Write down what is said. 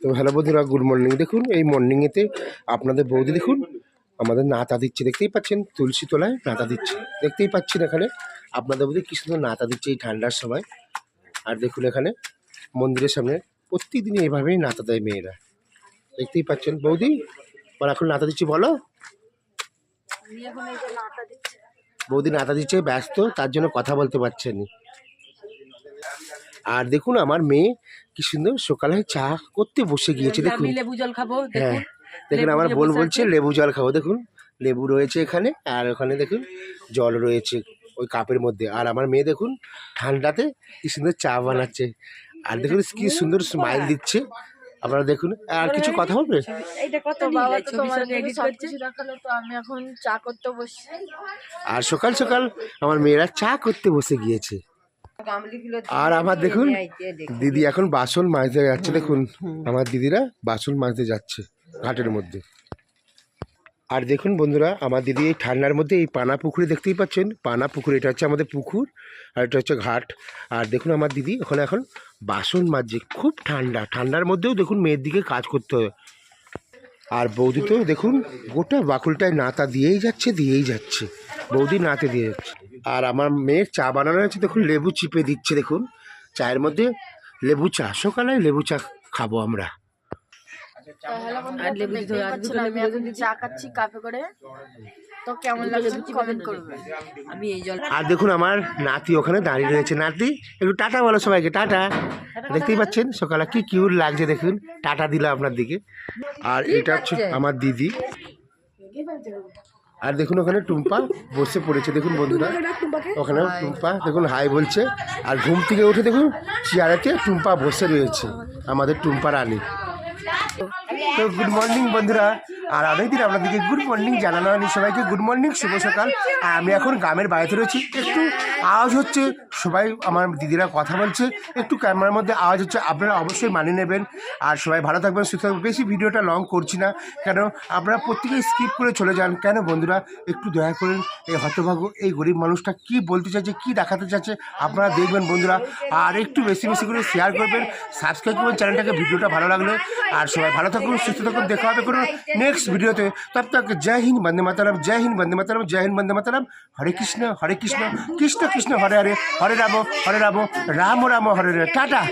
তো হ্যালো বন্ধুরা good morning দেখুন, এই মর্নিংয়েতে আপনাদের বৌদি দেখুন, আমাদের নাতা দিচ্ছে, দেখতেই পাচ্ছেন, তুলসী তলায় নাতা দিচ্ছে। দেখতেই পাচ্ছেন এখানে, আপনাদের বৌদি কি সুন্দর নাতা দিচ্ছে এই ঠান্ডার সময়। আর দেখুন এখানে, মন্দিরের সামনে প্রত্যেকদিন এভাবেই নাতা দেয় মেয়েরা। দেখতেই পাচ্ছেন, বৌদি, বল, এখন নাতা দিচ্ছি, বলো। বৌদি নাতা দিচ্ছে, ব্যস্ত, তার জন্য কথা বলতে পারছেন আর দেখুন, আমার মেয়ে কি সুন্দর সকালে চা করতে বসে গিয়েছে দেখুন। লেবু জল খাব হ্যাঁ দেখুন। দেখুন আমার বোন বলছে লেবু জল খাব দেখুন। লেবু রয়েছে এখানে আর ওখানে দেখুন জল রয়েছে ওই কাপের মধ্যে। আর আমার মেয়ে দেখুন ঠান্ডাতে কি সুন্দর চা বানাচ্ছে। আর দেখুন কি সুন্দর স্মাইল দিচ্ছে। আপনারা দেখুন আর কিছু কথা বলবে এইটা কত তো বাবা তো ছবি তোমার সঙ্গে edit সব করছে? কিছু দেখাল তো আমি এখন চা করতে বসছি। আর সকাল সকাল আমার মেয়েরা চা করতে বসে গিয়েছে। আর আমার দেখুন দিদি এখন বাসন মাজতে যাচ্ছে দেখুন। আমার দিদিরা বাসন মাজতে যাচ্ছে ঘাটের মধ্যে। আর দেখুন বন্ধুরা আমার দিদি এই ঠান্ডার মধ্যে এই পানা পুকুরে দেখতেই পাচ্ছেন পানা পুকুর এটা হচ্ছে আমাদের পুকুর আর এটা হচ্ছে ঘাট। আর দেখুন আমার দিদি ওখানে এখন বাসন মাজছে খুব ঠান্ডা। ঠান্ডার মধ্যেও দেখুন মেয়ের দিকে কাজ করতে হয়। আর বৌদি তো দেখুন গোটা বাকুলটায় নাতা দিয়েই যাচ্ছে দিয়েই যাচ্ছে। বৌদি নাতে দিয়ে যাচ্ছে। আমার মেয়ের চা বানানো হয়েছে দেখুন লেবু চিপে দিচ্ছে দেখুন। চায়ের মধ্যে লেবু চা সকালে লেবু চা খাব আমরা। আর লেবু দিতে দেখতেই হবে, আর পাচ্ছেন দুটো আমি লেবু এখন দিতে চা খাচ্ছি কাপে করে। তো কেমন লাগছে কমেন্ট করবে। আমি এই জল আর দেখুন আমার নাতি ওখানে দাঁড়িয়ে রয়েছে। নাতি একটু টাটা বলো সবাইকে টাটা। দেখতেই পাচ্ছেন সকালে কি কিউট লাগছে দেখুন। টাটা দিল আপনার দিকে। আর এটা হচ্ছে আমার দিদি। আর দেখুন ওখানে টুম্পা বসে পড়েছে দেখুন বন্ধুরা। ওখানে টুম্পা দেখুন হাই বলছে। আর ঘুম থেকে উঠে দেখুন চেয়ারেতে টুম্পা বসে রয়েছে আমাদের টুম্পা রানী। তো গুড মর্নিং বন্ধুরা। আর অনেকদিন আপনাদেরকে গুড মর্নিং জানানো হয়নি। সবাইকে গুড মর্নিং শুভ সকাল। আর আমি এখন গ্রামের বাড়িতে রয়েছি। একটু আওয়াজ হচ্ছে, সবাই আমার দিদিরা কথা বলছে, একটু ক্যামেরার মধ্যে আওয়াজ হচ্ছে, আপনারা অবশ্যই মানিয়ে নেবেন। আর সবাই ভালো থাকবেন, সুস্থ থাকবেন। বেশি ভিডিওটা লং করছি না, কেন আপনারা প্রত্যেকেই স্কিপ করে চলে যান। কেন বন্ধুরা, একটু দয়া করেন, এই হতভাগ্য, এই গরিব মানুষটা কি বলতে চাইছে, কি দেখাতে চাইছে, আপনারা দেখবেন বন্ধুরা। আর একটু বেশি বেশি করে শেয়ার করবেন সাবস্ক্রাইব করবেন, চ্যানেলটাকে, ভিডিওটা ভালো লাগলে। আর সবাই ভালো থাকুন, সুস্থ থাকুন, দেখা হবে কোনো নেক্সট ভিডিওতে। তব তক জয় হিন্দ, বন্দে মাতারাম, জয় হিন্দ, বন্দে মাতারাম, জয় হিন্দ, বন্দে মাতারাম। হরে কৃষ্ণ হরে কৃষ্ণ কৃষ্ণ কৃষ্ণ হরে হরে হরে রাম হরে রাম রাম রাম হরে হরে। টাটা।